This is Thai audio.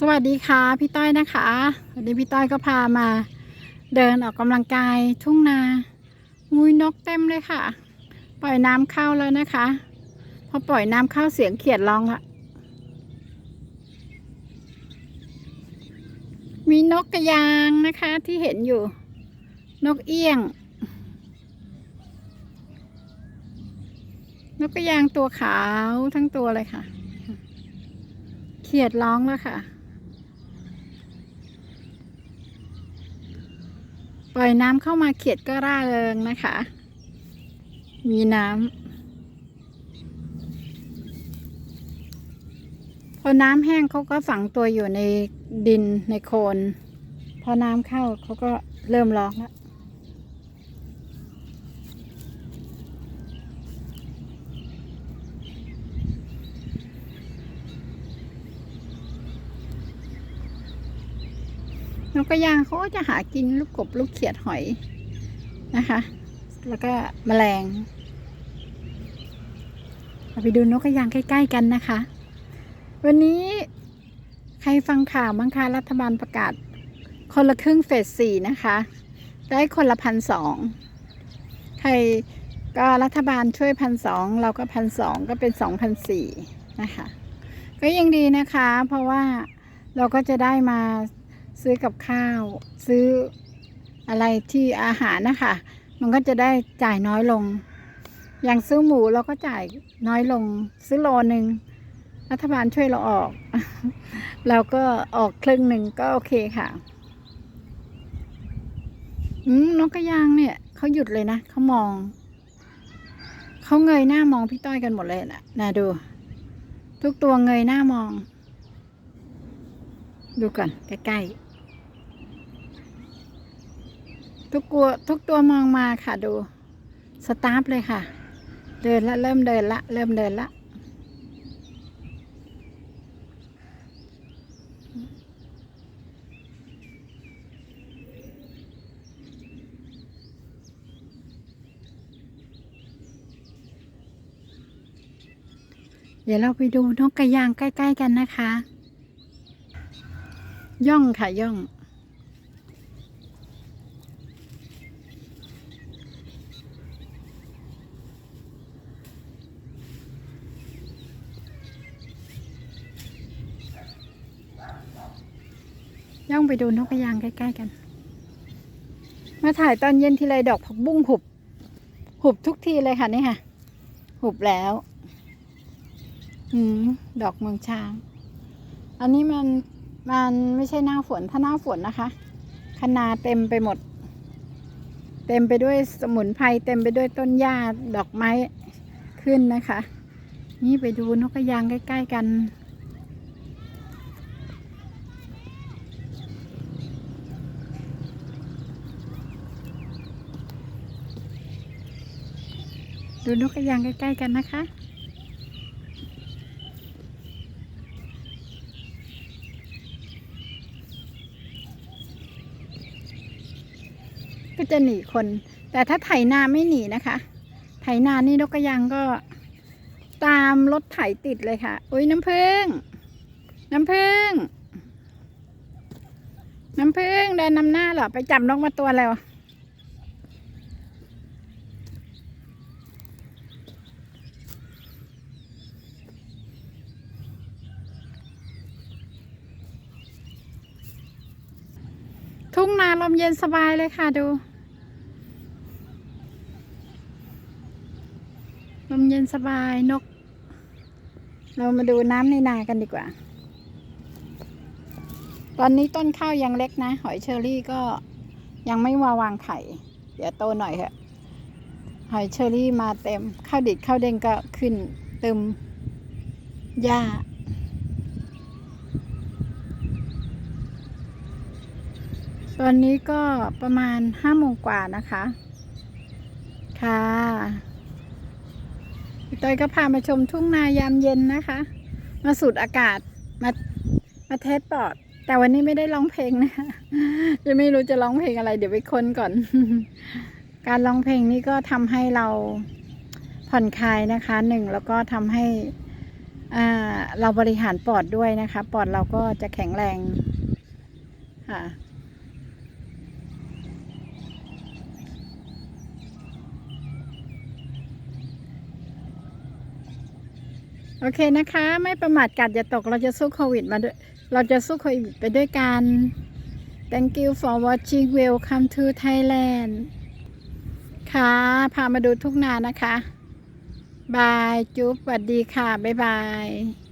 สวัสดีค่ะพี่ต้อยนะคะวันนี้พี่ต้อยก็พามา เดินออกกำลังกายทุ่งนางูนกเต็มเลยค่ะ ปล่อยน้ำเข้าแล้วนะคะ พอปล่อยน้ำเข้าเสียงเขียดร้องละมีนกกระยางนะคะที่เห็นอยู่ นกเอี้ยง นกกระยางตัวขาวทั้งตัวเลยค่ะ เขียดร้องแล้วค่ะ ปล่อยน้ำเข้ามาเขียดก็ร่าเริงนะคะ มีน้ำพอน้ำแห้งเขาก็ฝังตัวอยู่ในดินในโคน พอน้ำเข้าเขาก็เริ่มร้องแล้ว นกกระยางเขาก็จะหากินลูกกบลูกเขียดหอยนะคะ แล้วก็แมลงเราไปดูนกกระยางใกล้ ๆ กันนะคะ วันนี้ใครฟังข่าวบ้างคะรัฐบาลประกาศ คนละครึ่งเฟสสี่นะคะ ได้คนละพันสองใครก็รัฐบาลช่วยพันสองเราก็พันสองก็เป็นสองพันสี่นะคะ ก็ยังดีนะคะ เพราะว่าเราก็จะได้มา ซื้อกับข้าว ซื้ออะไรที่อาหารนะคะ มันก็จะได้จ่ายน้อยลง อย่างซื้อหมูเราก็จ่ายน้อยลง ซื้อโลหนึ่งรัฐบาลช่วยเราออก เราก็ออกครึ่งหนึ่งก็โอเคค่ะอืมนกกระยางเนี่ยเขาหยุดเลยนะเขามองเขาเงยหน้ามองพี่ต้อยกันหมดเลยนะนะดู ทุกตัวเงยหน้ามอง ดูก่อนใกล้ๆ ทุกตัวทุกตัวมองมาค่ะดู สตาร์ทเลยค่ะ เดินละเริ่มเดินละ เริ่มเดินละ เดี๋ยวเราไปดูนกกระยางใกล้ ๆ กันนะคะ ย่องค่ะย่อง ย่องไปดูนกกระยางใกล้ ๆ กัน มาถ่ายตอนเย็นทีไรดอกผักบุ้งหุบ หุบทุกทีเลยค่ะนี่ค่ะ หุบแล้ว อืม ดอกเมืองช้าง อันนี้มันมันไม่ใช่หน้าฝนถ้าหน้าฝนนะคะคนาเต็มไปหมด เต็มไปด้วยสมุนไพรเต็มไปด้วยต้นหญ้าดอกไม้ขึ้นนะคะ นี่ไปดูนกกระยางใกล้ ๆ กัน ดูนกกระยางใกล้ๆกันนะคะก็จะหนีคน แต่ถ้าไถนาไม่หนีนะคะ ไถนานี่นกกระยางก็ตามรถไถติดเลยค่ะ อุ้ยน้ำผึ้งน้ำผึ้งน้ำผึ้งเดินนำหน้าเหรอ ไปจับนกมาตัวแล้ว ทุ่งนาลมเย็นสบายเลยค่ะดู ลมเย็นสบายนก เรามาดูน้ำในนากันดีกว่า ตอนนี้ต้นข้าวยังเล็กนะ หอยเชอรี่ก็ยังไม่มาวางไข่ เดี๋ยวโตหน่อยเถอะหอยเชอรี่มาเต็ม ข้าวดิดข้าวเด้งก็ขึ้นเติมหญ้า ตอนนี้ก็ประมาณห้าโมงกว่านะคะ ค่ะพี่ต้อยก็พามาชมทุ่งนายามเย็นนะคะ มาสูดอากาศ มา มาเทสปอด แต่วันนี้ไม่ได้ร้องเพลงนะคะยังไม่รู้จะร้องเพลงอะไร เดี๋ยวไปค้นก่อน การร้องเพลงนี้ก็ทำให้เราผ่อนคลายนะคะหนึ่งแล้วก็ทำให้อ่าเราบริหารปอดด้วยนะคะ ปอดเราก็จะแข็งแรงค่ะ โอเคนะคะ ไม่ประมาทกัดอย่าตกเราจะสู้โควิดมาด้วยเราจะสู้โควิดไปด้วยกัน thank you for watching welcome to Thailand ค่ะ พามาดูทุกนานะคะ บาย จุ๊บสวัสดีค่ะ บ๊ายบาย